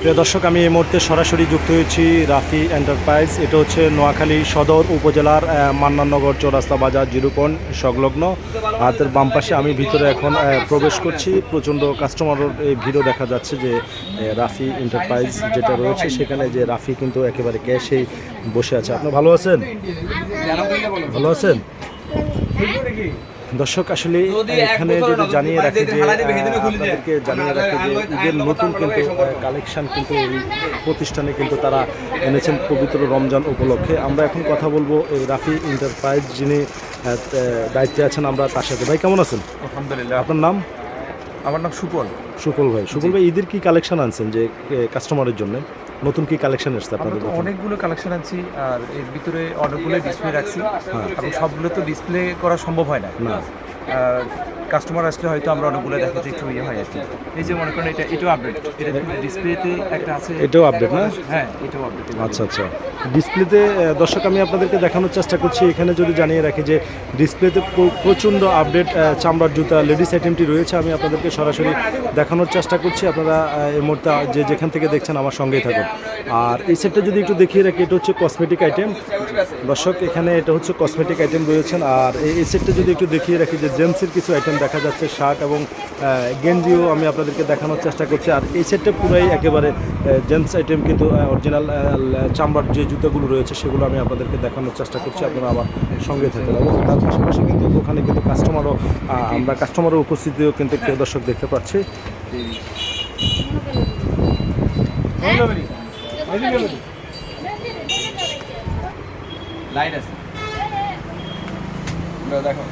প্রিয় দর্শক আমি এই মুহূর্তে সরাসরি যুক্ত হয়েছি রাফি এন্টারপ্রাইজ এটা হচ্ছে নোয়াখালী সদর উপজেলার আহ, মান্নাননগর চৌরাস্তা বাজার জিরো পয়েন্ট সংলগ্ন। হাতের বাম পাশে আমি ভিতরে এখন প্রবেশ করছি। প্রচণ্ড কাস্টমারের এই ভিড়ও দেখা যাচ্ছে যে রাফি এন্টারপ্রাইজ যেটা রয়েছে সেখানে যে রাফি কিন্তু একেবারে ক্যাশেই বসে আছে। আপনি ভালো আছেন? ভালো আছেন? দর্শক আসলে এখানে যদি জানিয়ে রাখি যে আপনাদেরকে জানিয়ে রাখি যে ঈদের নতুন কিন্তু কালেকশন কিন্তু এই প্রতিষ্ঠানে কিন্তু তারা এনেছেন পবিত্র রমজান উপলক্ষে। আমরা এখন কথা বলব এই রাফি এন্টারপ্রাইজ যিনি দায়িত্বে আছেন আমরা তার সাথে। ভাই কেমন আছেন? আলহামদুলিল্লাহ। আপনার নাম? আমার নাম সুপল। সুকল ভাই। সুকল ভাই ঈদের কি কালেকশন আনছেন যে কাস্টমারের জন্য? নতুন কি কালেকশন আমরা আপনাদের অনেকগুলো কালেকশন আনছি আর এর ভিতরে অনেকগুলো ডিসপ্লে রাখছি হ্যাঁ। এবং সবগুলো তো ডিসপ্লে করা সম্ভব হয় না। কাস্টমার আসলে হয়তো আমরা অনেকগুলো দেখাতে একটু ইয়ে হয় আর কি। এই যে মনে করেন এটা এটাও আপডেট এটা ডিসপ্লেতে একটা আছে? এটাও আপডেট না? হ্যাঁ এটাও আপডেট আচ্ছা আচ্ছা। ডিসপ্লেতে দর্শক আমি আপনাদেরকে দেখানোর চেষ্টা করছি। এখানে যদি জানিয়ে রাখি যে ডিসপ্লেতে প্রচণ্ড আপডেট চামড়ার জুতা লেডিস আইটেমটি রয়েছে। আমি আপনাদেরকে সরাসরি দেখানোর চেষ্টা করছি। আপনারা এই মুহূর্তে যে যেখান থেকে দেখছেন আমার সঙ্গেই থাকুন। আর এই সেটটা যদি একটু দেখিয়ে রাখি এটা হচ্ছে কসমেটিক আইটেম দর্শক এখানে এটা হচ্ছে কসমেটিক আইটেম রয়েছেন আর এই এই সেটটা যদি একটু দেখিয়ে রাখি যে জেন্টসের কিছু আইটেম দেখা যাচ্ছে শার্ট এবং গেঞ্জিও আমি আপনাদেরকে দেখানোর চেষ্টা করছি। আর এই সেটটা পুরাই একেবারে জেন্টস আইটেম কিন্তু অরিজিনাল চামড়ার যে জুতোগুলো রয়েছে সেগুলো আমি আপনাদেরকে দেখানোর চেষ্টা করছি। আপনারা আমার সঙ্গে থাকেন। এবং তার পাশাপাশি কিন্তু ওখানে কিন্তু কাস্টমারও আমরা কাস্টমারও উপস্থিতিও কিন্তু প্রিয় দর্শক দেখতে পাচ্ছি। লাইন আছে। দেখো।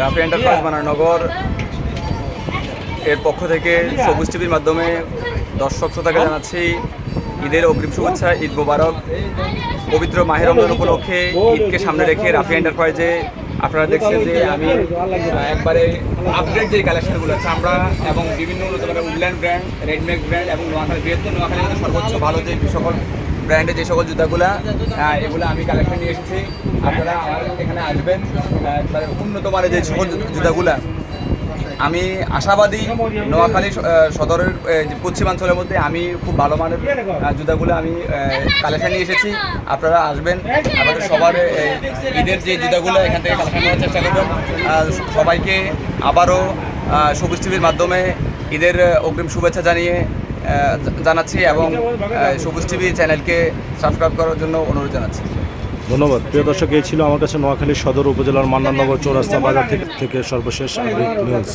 রাফি এন্টারপ্রাইজ বানানগর এর পক্ষ থেকে সবুজ টিভির মাধ্যমে দর্শক শ্রোতাকে জানাচ্ছি, ঈদের অগ্রিম শুভেচ্ছা, ঈদ মোবারক। পবিত্র মাহের রমজান উপলক্ষে ঈদকে সামনে রেখে রাফি এন্টারপ্রাইজে আপনারা দেখছেন যে আমি একবারে আপডেট যে কালেকশনগুলো চামড়া এবং বিভিন্ন উডল্যান্ড ব্র্যান্ড রেডমেড ব্র্যান্ড এবং নোয়াখালী, বৃহত্তর নোয়াখালী সর্বোচ্চ ভালো যে সকল ব্র্যান্ডের যে সকল জুতাগুলা এগুলো আমি কালেকশন নিয়ে এসেছি। আপনারা আমার এখানে আসবেন উন্নত মানের যে সকল জুতাগুলা আমি আশাবাদী নোয়াখালী সদরের পশ্চিমাঞ্চলের মধ্যে আমি খুব ভালো মানের জুতাগুলো আমি কালেকশন নিয়ে এসেছি। আপনারা আসবেন আমাদের সবার ঈদের যে জুতাগুলো, এখান থেকে কালেকশন করার চেষ্টা করবেন। সবাইকে আবারও সবুজ টিভির মাধ্যমে ঈদের অগ্রিম শুভেচ্ছা জানিয়ে জানাচ্ছি এবং সবুজ টিভি চ্যানেলকে সাবস্ক্রাইব করার জন্য অনুরোধ জানাচ্ছি। ধন্যবাদ। প্রিয় দর্শক, এই ছিল আমার কাছে নোয়াখালী সদর উপজেলার মান্নানগর চৌরাস্তা বাজার থেকে সর্বশেষ নিউজ